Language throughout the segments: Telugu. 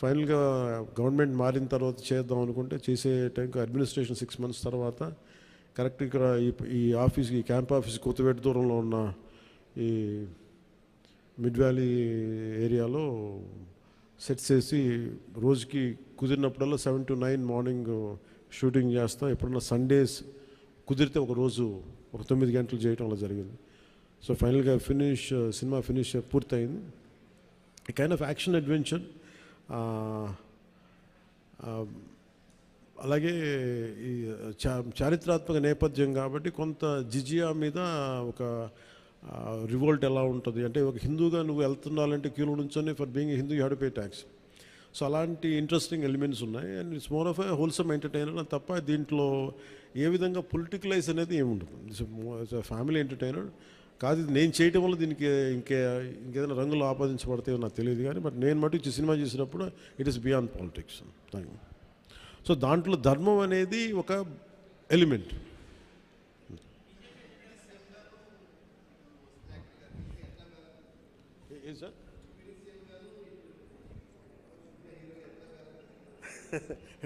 ఫైనల్గా గవర్నమెంట్ మారిన తర్వాత చేద్దాం అనుకుంటే చేసే టైంకి అడ్మినిస్ట్రేషన్ సిక్స్ మంత్స్ తర్వాత కరెక్ట్ ఇక్కడ ఈ ఈ ఆఫీస్ ఈ క్యాంప్ ఆఫీస్ కొత్తవేట దూరంలో ఉన్న ఈ మిడ్ వ్యాలీ ఏరియాలో సెట్ చేసి రోజుకి కుదిరినప్పుడల్లా seven to nine morning shooting చేస్తాం. ఎప్పుడన్నా సండేస్ కుదిరితే ఒక రోజు ఒక తొమ్మిది గంటలు చేయటం అలా జరిగింది. సో ఫైనల్గా ఫినిష్ సినిమా ఫినిష్ పూర్తయింది. ఈ కైండ్ ఆఫ్ యాక్షన్ అడ్వెంచర్ అలాగే ఈ చారిత్రాత్మక నేపథ్యం కాబట్టి కొంత జిజియా మీద ఒక రివోల్ట్ ఎలా ఉంటుంది? అంటే ఒక హిందూగా నువ్వు వెళ్తున్నాలంటే క్యూలో నుంచొని for being Hindu you had pay tax so అలాంటి ఇంట్రెస్టింగ్ ఎలిమెంట్స్ ఉన్నాయి. And it's more of a wholesome entertainer తప్ప దీంట్లో ఏ విధంగా పొలిటికలైజ్ అనేది ఏమి ఉండదు ఫ్యామిలీ ఎంటర్టైనర్ కాదు నేను చేయటం వల్ల దీనికి ఇంకే ఇంకేదైనా రంగులు ఆపాదించబడతాయో నాకు తెలియదు కానీ బట్ నేను మటు సినిమా చేసినప్పుడు it is beyond politics thank you so దాంట్లో ధర్మం అనేది ఒక ఎలిమెంట్ సార్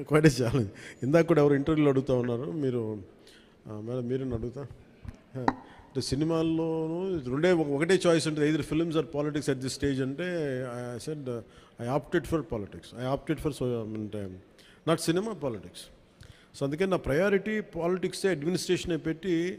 క్వైట్ ఇందాక కూడా ఎవరు ఇంటర్వ్యూలో అడుగుతూ ఉన్నారు. మీరు మేడం మీరు అడుగుతా. సినిమాల్లోనూ రెండే ఒక- ఒకటే చాయిస్ ఉంటుంది. Either films or politics at this stage అంటే I said I opted for politics I opted for అంటే నాట్ సినిమా పాలిటిక్స్ సో అందుకే నా ప్రయారిటీ పాలిటిక్సే అడ్మినిస్ట్రేషన్ పెట్టి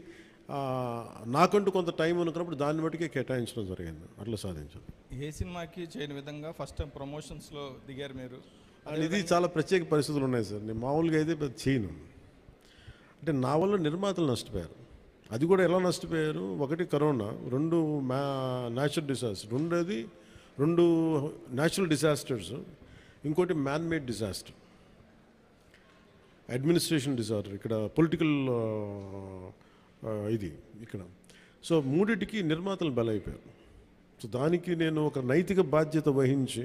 నాకంటూ కొంత టైం అనుకున్నప్పుడు దాన్ని బట్టికే కేటాయించడం జరిగింది. అట్లా సాధించాను. ఏ సినిమాకి చేయని విధంగా ఫస్ట్ టైం ప్రమోషన్స్లో దిగారు మీరు? ఇది చాలా ప్రత్యేక పరిస్థితులు ఉన్నాయి సార్. నేను మామూలుగా అయితే చేయను. అంటే నా వల్ల నిర్మాతలు నష్టపోయారు. అది కూడా ఎలా నష్టపోయారు? ఒకటి కరోనా రెండు మ్యా న్యాచురల్ డిజాస్టర్ రెండోది రెండు న్యాచురల్ డిజాస్టర్స్ ఇంకోటి man made disaster administration disorder ఇక్కడ పొలిటికల్ ఇది ఇక్కడ. సో మూడిటికి నిర్మాతలు బలైపోయారు. సో దానికి నేను ఒక నైతిక బాధ్యత వహించి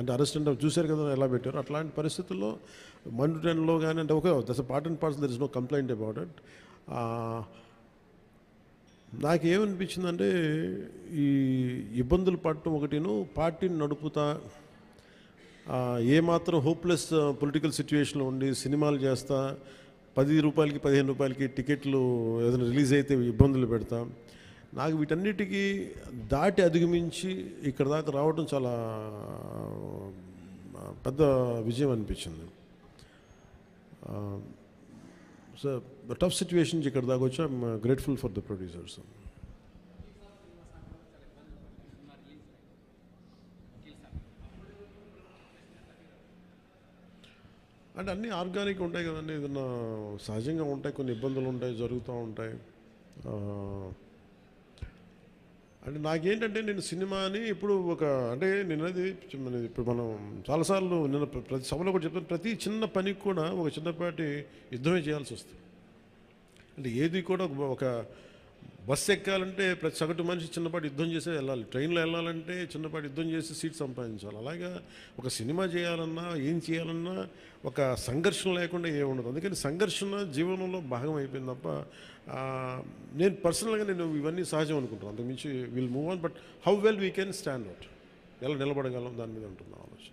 అంటే అరెస్ట్ అంటే చూశారు కదా ఎలా పెట్టారు. అట్లాంటి పరిస్థితుల్లో మండు టెన్లో కానీ అంటే okay this part and parts there is no complaint about it. నాకేమనిపించిందంటే ఈ ఇబ్బందులు పడటం ఒకటిను పార్టీని నడుపుతా ఏమాత్రం హోప్లెస్ పొలిటికల్ సిచ్యువేషన్లో ఉండి సినిమాలు చేస్తా పది రూపాయలకి పదిహేను రూపాయలకి టికెట్లు ఏదైనా రిలీజ్ అయితే ఇబ్బందులు పెడతా నాకు వీటన్నిటికీ దాటి అధిగమించి ఇక్కడ దాకా రావడం చాలా పెద్ద విజయం అనిపించింది. సో టఫ్ సిచ్యువేషన్స్ ఇక్కడ దాకా వచ్చి. I'm grateful for the producers అంటే అన్నీ ఆర్గానిక్ ఉంటాయి కదండి. ఏదన్నా సహజంగా ఉంటాయి కొన్ని ఇబ్బందులు ఉంటాయి జరుగుతూ ఉంటాయి. అంటే నాకేంటంటే నేను సినిమాని ఇప్పుడు ఒక అంటే నేను అది మన ఇప్పుడు మనం చాలాసార్లు నేను ప్రతి సభలో కూడా చెప్తాను ప్రతి చిన్న పనికి కూడా ఒక చిన్నపాటి యుద్ధమే చేయాల్సి వస్తుంది. అంటే ఏది కూడా ఒక బస్సు ఎక్కాలంటే ప్రతి సగటు మనిషి చిన్నపాటి యుద్ధం చేసే వెళ్ళాలి. ట్రైన్లో వెళ్ళాలంటే చిన్నపాటి యుద్ధం చేసి సీట్ సంపాదించాలి. అలాగా ఒక సినిమా చేయాలన్నా ఏం చేయాలన్నా ఒక సంఘర్షణ లేకుండా ఏముండదు అందుకని సంఘర్షణ జీవనంలో భాగం అయిపోయింది తప్ప నేను పర్సనల్గా నేను ఇవన్నీ సహజం అనుకుంటాను అంతకుమించి will move on but how well we can stand out? ఎలా నిలబడగలం? దాని మీద ఉంటుంది ఆలోచన.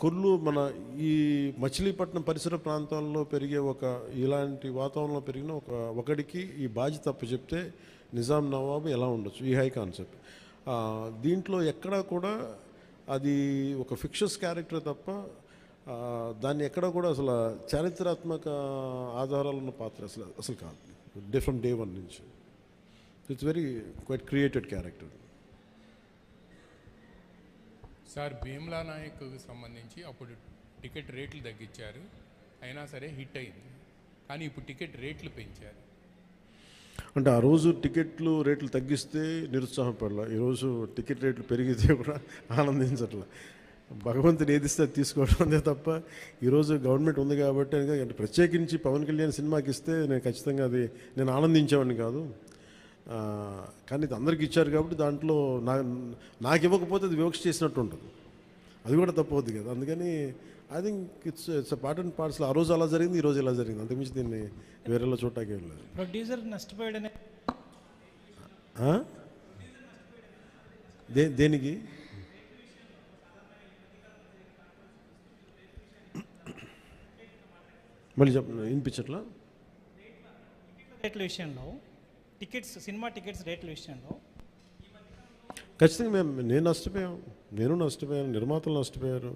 కుర్లు మన ఈ మచిలీపట్నం పరిసర ప్రాంతాల్లో పెరిగే ఒక ఇలాంటి వాతావరణంలో పెరిగిన ఒక ఒకడికి ఈ బాధ్యత తప్పు చెప్తే నిజాం నవాబు ఎలా ఉండొచ్చు? ఈ హై కాన్సెప్ట్. దీంట్లో ఎక్కడా కూడా అది ఒక ఫిక్షస్ క్యారెక్టర్ తప్ప దాన్ని ఎక్కడ కూడా అసలు చారిత్రాత్మక ఆధారాలు ఉన్న పాత్ర అసలు అసలు కాదు. డే ఫ్రమ్ డే వన్ నుంచి. It's very quite created character sir Bheemla Nayak సంబంధించి అప్పుడు టికెట్ రేట్లు తగ్గించారు. అయినా సరే హిట్ అయింది. కానీ ఇప్పుడు టికెట్ రేట్లు పెంచారు. అంటే ఆ రోజు టికెట్లు రేట్లు తగ్గిస్తే నిరుత్సాహపడలా. ఈరోజు టికెట్ రేట్లు పెరిగితే కూడా ఆనందించట్లా. భగవంతుని ఏదిస్తే తీసుకోవడం అంతే తప్ప ఈరోజు గవర్నమెంట్ ఉంది కాబట్టి అంటే ప్రత్యేకించి పవన్ కళ్యాణ్ సినిమాకి ఇస్తే నేను ఖచ్చితంగా అది నేను ఆనందించేవాడిని కాదు. కానీ ఇది అందరికి ఇచ్చారు కాబట్టి దాంట్లో నా నాకు ఇవ్వకపోతే అది వివక్ష చేసినట్టు ఉంటుంది. అది కూడా తప్పవద్దు కదా. అందుకని I think it's it's part and పార్ట్స్లో ఆ రోజు అలా జరిగింది ఈ రోజు ఇలా జరిగింది. అంతకుమించి దీన్ని వేరేలా చూడటానికి వెళ్ళలేదు ప్రొడ్యూసర్ నష్టపోయాడనే? దే దేనికి? మళ్ళీ చెప్ప వినిపించట్లా రేట్ల విషయంలో టికెట్స్ సినిమా టికెట్స్ రేట్ల విషయంలో? ఖచ్చితంగా మేము నేను నష్టపోయాం నేను నష్టపోయాను నిర్మాతలు నష్టపోయారు.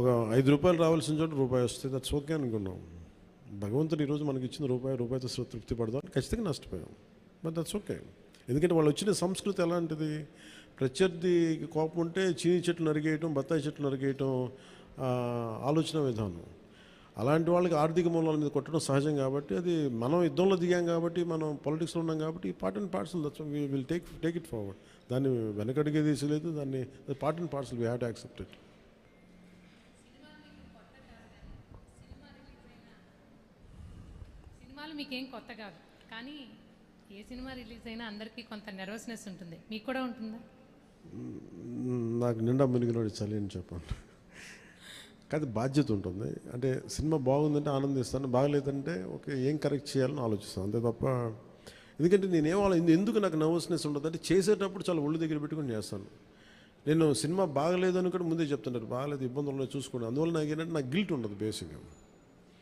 ఒక ఐదు రూపాయలు రావాల్సిన చోట రూపాయి వస్తే దట్స్ ఓకే అనుకున్నాం. భగవంతుడు ఈరోజు మనకి ఇచ్చిన రూపాయి రూపాయితో తృప్తి పడదాం ఖచ్చితంగా నష్టపోయాం. బట్ దట్స్ ఓకే ఎందుకంటే వాళ్ళు వచ్చిన సంస్కృతి ఎలాంటిది? ప్రత్యర్థి కోపం ఉంటే చీని చెట్లు నరిగేయటం బత్తాయి చెట్లు నరిగేయటం ఆలోచన విధానం. అలాంటి వాళ్ళకి ఆర్థిక మూలాల మీద కొట్టడం సహజం కాబట్టి అది మనం యుద్ధంలో దిగాం కాబట్టి మనం పాలిటిక్స్లో ఉన్నాం కాబట్టి part and that's will take take it forward దాన్ని వెనకడిగే తీసలేదు దాన్ని part and parts we have to accept it సినిమాలు మీకేం కొత్త కాదు. కానీ ఏ సినిమా రిలీజ్ అయినా అందరికీ కొంత నెర్వస్నెస్ ఉంటుంది. మీకు కూడా ఉంటుందా? నాకు నిండా మునిగినోడు చలి అని చెప్పాను కాదు బాధ్యత ఉంటుంది. అంటే సినిమా బాగుందంటే ఆనందిస్తాను బాగలేదంటే ఓకే ఏం కరెక్ట్ చేయాలని ఆలోచిస్తాను. అంతే తప్ప ఎందుకంటే నేనేం ఆలో ఎందుకు నాకు నర్వస్నెస్ ఉండదు? అంటే చేసేటప్పుడు చాలా ఒళ్ళు దగ్గర పెట్టుకుని చేస్తాను. నేను సినిమా బాగలేదు అని కూడా ముందే చెప్తుంటారు బాగలేదు ఇబ్బందులు ఉన్నాయి చూసుకోండి. అందువల్ల నాకు ఏంటంటే నాకు గిల్ట్ ఉండదు బేసిక్గా.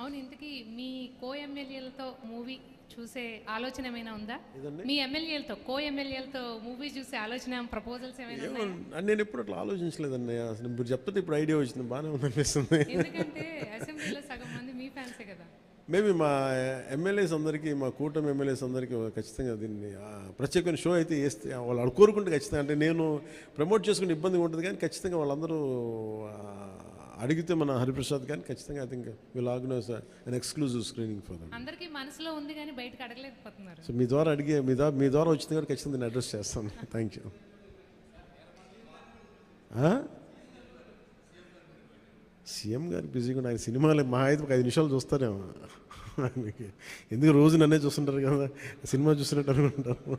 అవును ఇంతకీ మీ కో ఎమ్మెల్యేలతో మూవీ చూసే ఆలోచన ఏమైనా ఉందా? మీ ఎమ్మెల్యేలతో కో ఎమ్మెల్యేలతో మూవీ చూసే ఆలోచన ప్రపోజల్స్ ఏమైనా నేను ఎప్పుడు అట్లా ఆలోచించలేదండి. అసలు మీరు చెప్తే ఇప్పుడు ఐడియా వచ్చింది బాగానే ఉంది అనిపిస్తుంది ఎందుకంటే అసెంబ్లీలో సగం మంది మీ ఫ్యాన్సే కదా. మేబీ మా ఎమ్మెల్యేస్ అందరికీ మా కూటమి ఎమ్మెల్యేస్ అందరికీ ఖచ్చితంగా దీన్ని ప్రత్యేకమైన షో అయితే వేస్తే వాళ్ళు కోరుకుంటే ఖచ్చితంగా. అంటే నేను ప్రమోట్ చేసుకునే ఇబ్బందిగా ఉంటుంది కానీ ఖచ్చితంగా వాళ్ళందరూ అడిగితే మన హరిప్రసాద్ కానీ ఖచ్చితంగా I think will organise an exclusive screening for them అందరికీ మనసులో ఉంది కానీ బయటకు అడగలేకపోతున్నారు. సో మీ ద్వారా అడిగే మీ ద్వారా మీ ద్వారా వచ్చింది కూడా ఖచ్చితంగా దీన్ని అడ్రస్ చేస్తాను. థ్యాంక్ యూ సీఎం గారు బిజీగా. ఆయన సినిమాలు మా అయితే ఒక ఐదు నిమిషాలు చూస్తారేమో. ఆయనకి ఎందుకు రోజు నన్నే చూస్తుంటారు కదా సినిమా చూస్తున్నట్టు అనుకుంటారు.